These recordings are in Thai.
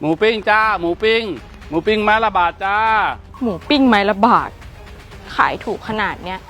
หมูปิ้งจ้า หมูปิ้ง หมูปิ้งไม้ละบาทจ้า หมูปิ้งไม้ละบาท ขายถูกขนาดเนี้ย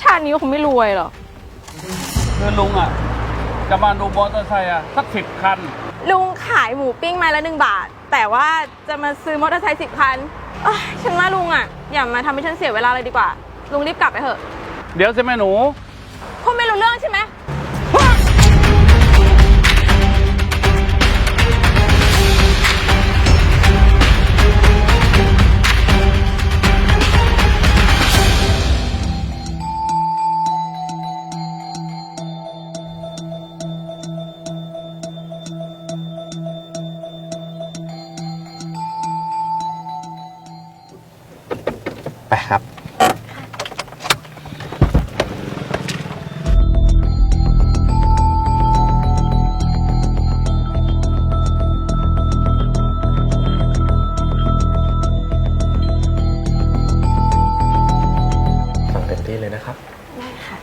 ชาตินี้ก็คงไม่รวยหรอกคือลุงอะ จะมาดูมอเตอร์ไซค์อะ สักสิบคัน ลุงขายหมูปิ้งไม้ละหนึ่งบาท แต่ว่าจะมาซื้อมอเตอร์ไซค์สิบคันเอ้ยฉันว่าลุงอะ อย่ามาทำให้ฉันเสียเวลาเลยดีกว่า ลุงรีบกลับไปเถอะ เดี๋ยวสิแม่หนู คุณไม่รู้เรื่องใช่ไหม ไปครับสั่งเต็มที่เลยนะครับ ได้ค่ะ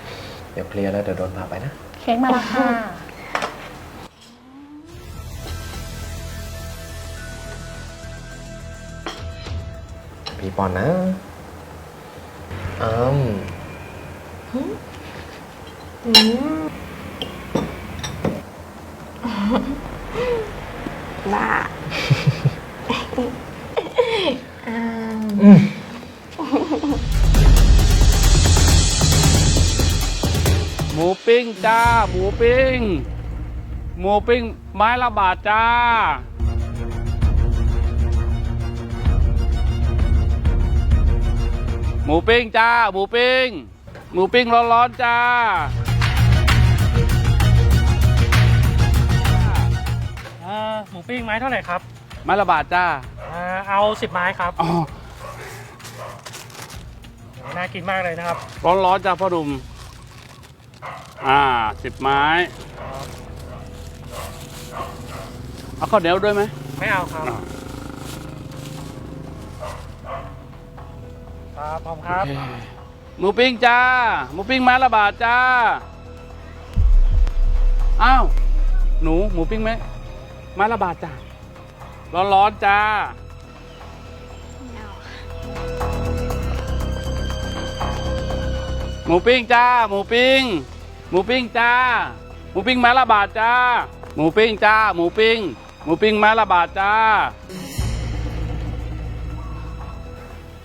เดี๋ยวเคลียร์แล้วเดี๋ยวโดนพาไปนะ เค้กมาแล้วค่ะ พี่ปอนนะ อืมบ้าหมูปิ้งจ้า หมูปิ้ง หมูปิ้งไม้ละบาทจ้า หมูปิ้งจ้า หมูปิ้ง หมูปิ้งร้อนๆจ้า เอ่อหมูปิ้งไม้เท่าไหร่ครับไม้ละบาทจ้า เอ่อเอาสิบไม้ครับอ๋อ น่ากินมากเลยนะครับ ร้อนๆจ้าพ่อดุม อ่าสิบไม้ เอาข้าวเหนียวด้วยไหมไม่เอาครับ อ่า ครับพร้อมครับ หมูปิ้งจ้า หมูปิ้งไม้ละบาทจ้า อ้าว หนู หมูปิ้งไหมไม้ละบาทจ้า ร้อนๆจ้า หมูปิ้งจ้า หมูปิ้ง หมูปิ้งจ้า หมูปิ้งไม้ละบาทจ้า หมูปิ้งจ้า หมูปิ้ง หมูปิ้งไม้ละบาทจ้า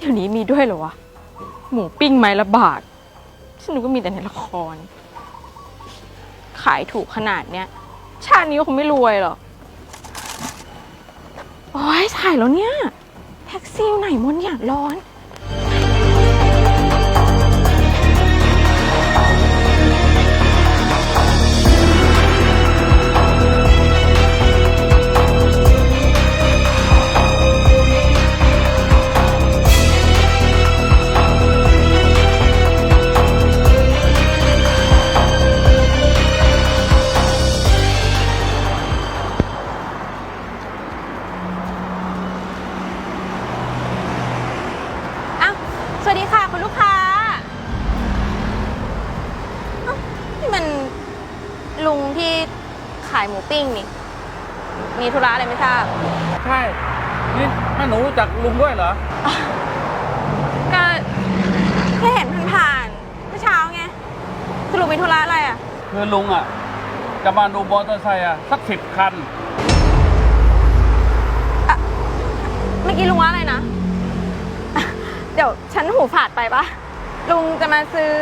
เดี๋ยวนี้มีด้วยเหรอวะ หมูปิ้งไม้ละบาทฉันนูก็มีแต่ในละคร ขายถูกขนาดเนี้ย ชาตินี้ก็คงไม่รวยหรอก โอ้ยถ่ายแล้วเนี่ย แท็กซี่อยู่ไหนมนอยากร้อน ขายหมูปิ้งนี่ มีธุระอะไรไม่ทราบ ใช่ นี่แม่หนูรู้จักลุงด้วยเหรอ ก็แค่เห็นผ่านๆเมื่อเช้าไงสรุปมีธุระอะไรอะ คือลุงอะ จะมาดูมอเตอร์ไซค์อะ สักสิบคัน เมื่อกี้ลุงว่าอะไรนะ เดี๋ยวฉันหูฝาดไปปะลุงจะมาซื้อ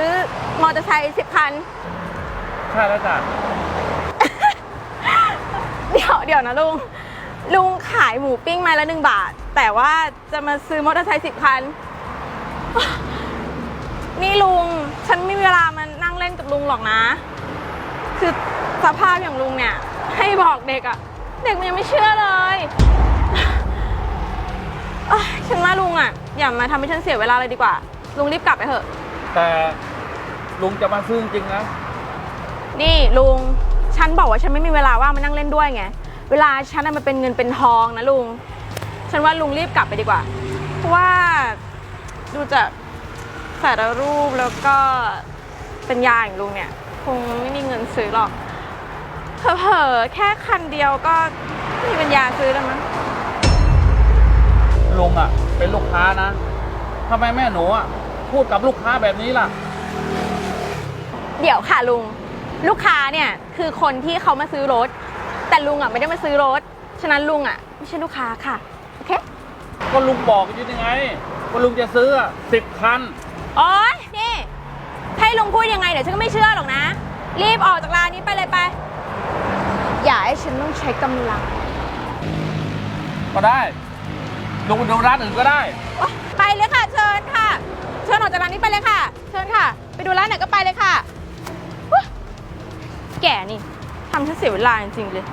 มอเตอร์ไซค์สิบคัน ใช่แล้วจ้ะเดี๋ยวเดี๋ยวนะลุง ลุงขายหมูปิ้งไม้ละหนึ่งบาท แต่ว่าจะมาซื้อมอเตอร์ไซค์สิบคัน นี่ลุง ฉันไม่มีเวลามานั่งเล่นกับลุงหรอกนะ คือสภาพอย่างลุงเนี่ย ให้บอกเด็กอะเด็กมันยังไม่เชื่อเลยเอ้ยฉันว่าลุงอะอย่ามาทำให้ฉันเสียเวลาเลยดีกว่า ลุงรีบกลับไปเถอะ แต่ลุงจะมาซื้อจริงๆนะ นี่ลุง ฉันบอกว่าฉันไม่มีเวลาว่างมานั่งเล่นด้วยไง เวลาฉันน่ะมันเป็นเงินเป็นทองนะลุง ฉันว่าลุงรีบกลับไปดีกว่า เพราะว่าดูจากสารรูปแล้วก็เป็นยาอย่างลุงเนี่ย คงไม่มีเงินซื้อหรอกเผลอๆแค่คันเดียวก็ไม่มีปัญญาซื้อแล้วมั้งเป็นลูกค้านะทำไมแม่หนูอะ พูดกับลูกค้าแบบนี้ล่ะ เดี๋ยวค่ะลุง ลูกค้าเนี่ยคือคนที่เขามาซื้อรถ แต่ลุงอะไม่ได้มาซื้อรถ ฉะนั้นลุงอะไม่ใช่ลูกค้าค่ะ โอเค ก็ลุงบอกอยังไงว่าลุงจะซื้อสิบคัน โอ๊ยนี่ให้ลุงพูดยังไงเดี๋ยวฉันก็ไม่เชื่อหรอกนะ รีบออกจากร้านนี้ไปเลยไป อย่าให้ฉันต้องใช้กำลังก็ได้ลุงไปดูร้านอื่นก็ได้ โอ๊ยไปเลยค่ะ เชิญค่ะ เชิญออกจากร้านนี้ไปเลยค่ะ เชิญค่ะ ไปดูร้านไหนก็ไปเลยค่ะอุ๊ย แก่นี่ทำฉันเสียเวลาจริงๆเลย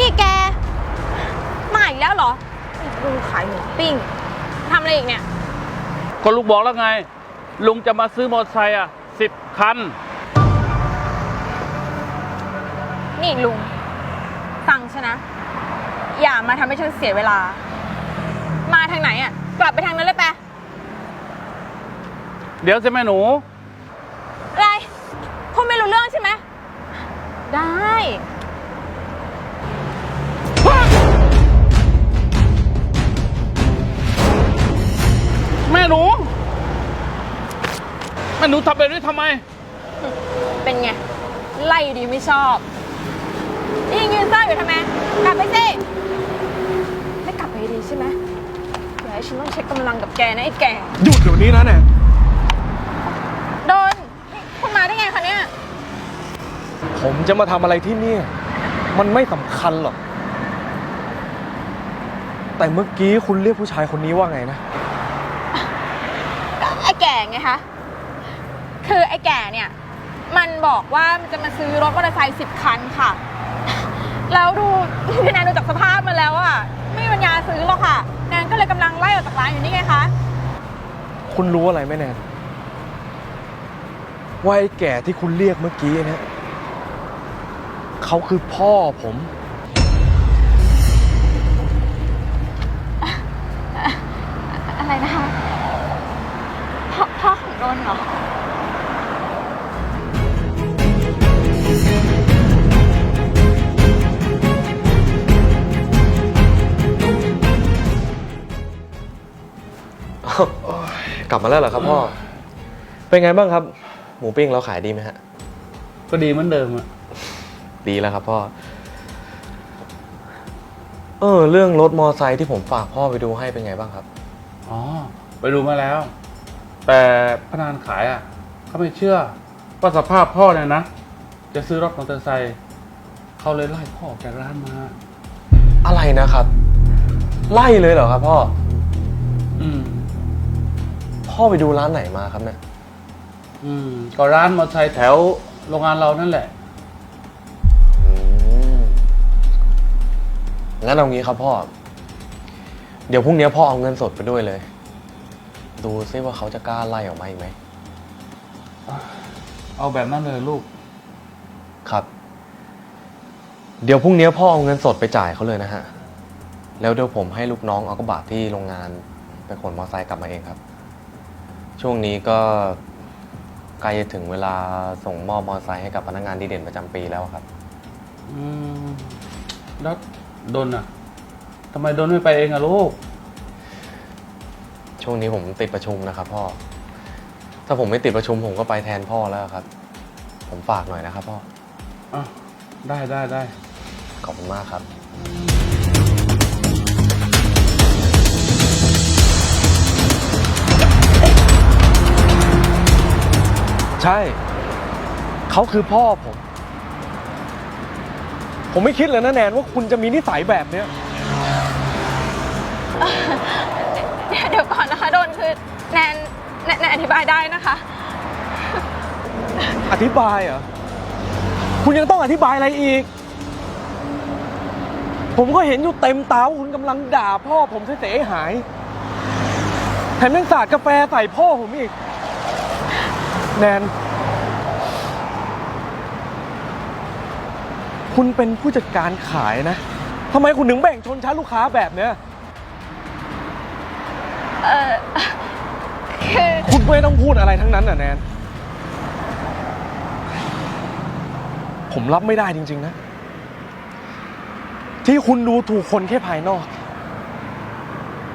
นี่แก มาอีกแล้วเหรอลุงขายหมูปิ้งทำอะไรอีกเนี่ย ก็ลุงบอกแล้วไง ลุงจะมาซื้อมอเตอร์ไซค์อะสิบคัน นี่ลุง ฟังฉันนะ อย่ามาทำให้ฉันเสียเวลา มาทางไหนอะ กลับไปทางนั้นเลยไปะเดี๋ยวจะแม่หนู อะไรคุณไม่รู้เรื่องใช่ไหม ได้ แม่หนู แม่หนูทำแบบนี้ทำไม เป็นไง ไล่ดีไม่ชอบนี่ยังยืนเศร้าอยู่ทำไม กลับไปสิ ไม่กลับไปดีใช่ไหมอย่าให้ฉันต้องใช้กำลังกับแกนะไอ้แกหยุดเดี๋ยวนี้นะแนนโดนนี่คุณมาได้ไงคะเนี่ย ผมจะมาทำอะไรที่นี่ มันไม่สำคัญหรอก แต่เมื่อกี้คุณเรียกผู้ชายคนนี้ว่าไงนะไอ้แก่ไงคะ คือไอ้แก่เนี่ย มันบอกว่ามันจะมาซื้อรถมอเตอร์ไซค์สิบคันค่ะ แล้วดูแนนดูจากสภาพมาแล้วอะไม่มีปัญญา ซื้อหรอกค่ะ แนนก็เลยกำลังไล่ออกจากร้านอยู่นี่ไงคะ คุณรู้อะไรไหมแนนว่าไอ้แก่ที่คุณเรียกเมื่อกี้เนี่ยเขาคือพ่อผม อะไรนะคะ พ่อพ่อของโดนเหรอ กลับมาแล้วเหรอครับพ่อ เป็นไงบ้างครับ หมูปิ้งเราขายดีไหมฮะ ก็ดีเหมือนเดิมอะดีแล้วครับพ่อ เออ เรื่องรถมอไซค์ที่ผมฝากพ่อไปดูให้เป็นไงบ้างครับ อ๋อ ไปดูมาแล้ว แต่พนักงานขายอะเขาไม่เชื่อว่าสภาพพ่อเนี่ยนะ จะซื้อรถมอเตอร์ไซค์เขาเลยไล่พ่อออกจากร้านมา อะไรนะครับ ไล่เลยเหรอครับพ่ออืม พ่อไปดูร้านไหนมาครับเนี่ย อืมก็ร้านมอเตอร์ไซค์แถวโรงงานเรานั่นแหละ อืมงั้นเอางี้ครับพ่อ เดี๋ยวพรุ่งนี้พ่อเอาเงินสดไปด้วยเลย ดูซิว่าเขาจะกล้าไล่ออกมาอีกไหม เอาแบบนั้นเลยลูก ครับ เดี๋ยวพรุ่งนี้พ่อเอาเงินสดไปจ่ายเขาเลยนะฮะ แล้วเดี๋ยวผมให้ลูกน้องเอากระบะที่โรงงานไปขนมอเตอร์ไซค์กลับมาเองครับ ช่วงนี้ก็ใกล้จะถึงเวลาส่งมอบมอเตอร์ไซค์ให้กับพนักงานดีเด่นประจำปีแล้วครับ อืมแล้วดนอะทำไมดนไม่ไปเองอะลูก ช่วงนี้ผมติดประชุมนะครับพ่อ ถ้าผมไม่ติดประชุมผมก็ไปแทนพ่อแล้วครับ ผมฝากหน่อยนะครับพ่อ อะ ได้ได้ได้ ขอบคุณมากครับ ใช่ เขาคือพ่อผม ผมไม่คิดเลยนะแนนว่าคุณจะมีนิสัยแบบเนี้ย เดี๋ยวเดี๋ยวก่อนนะคะโดนคือแนนแนนแนนอธิบายได้นะคะ อธิบายเหรอ คุณยังต้องอธิบายอะไรอีก ผมก็เห็นอยู่เต็มตาว่าคุณกำลังด่าพ่อผมเสียหาย แถมยังสาดกาแฟใส่พ่อผมอีก แนน คุณเป็นผู้จัดการขายนะ ทำไมคุณถึงแบ่งชนชั้นลูกค้าแบบเนี้ย เออคือคุณไม่ต้องพูดอะไรทั้งนั้นน่ะแนน ผมรับไม่ได้จริง ๆ นะ ที่คุณดูถูกคนแค่ภายนอก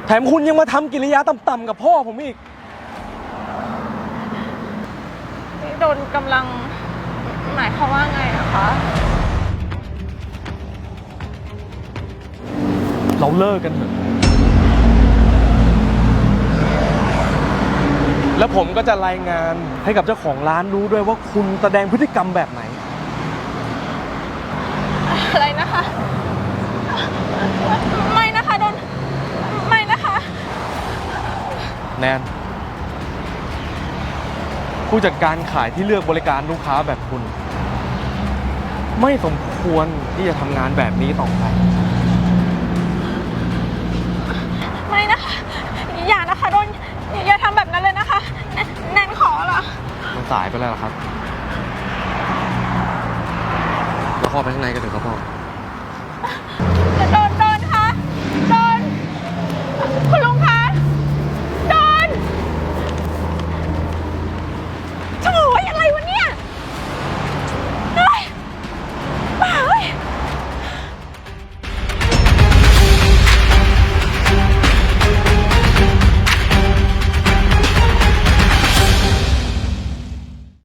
แถมคุณยังมาทำกิริยาต่ำๆกับพ่อผมอีก ดนกำลังหมายความว่าไงอะคะ เราเลิกกันเถอะ แล้วผมก็จะรายงานให้กับเจ้าของร้านรู้ด้วยว่าคุณแสดงพฤติกรรมแบบไหน อะไรนะคะ ไม่นะคะโดน ไม่นะคะ แนน ผู้จัดการขายที่เลือกบริการลูกค้าแบบคุณ ไม่สมควรที่จะทำงานแบบนี้ต่อไป ไม่นะคะ อย่านะคะโดนอย่าทำแบบนั้นเลยนะคะแนแนนขอละมันสายไปแล้วล่ะครับ เราเข้าไปข้างในกันเถอะครับพ่อ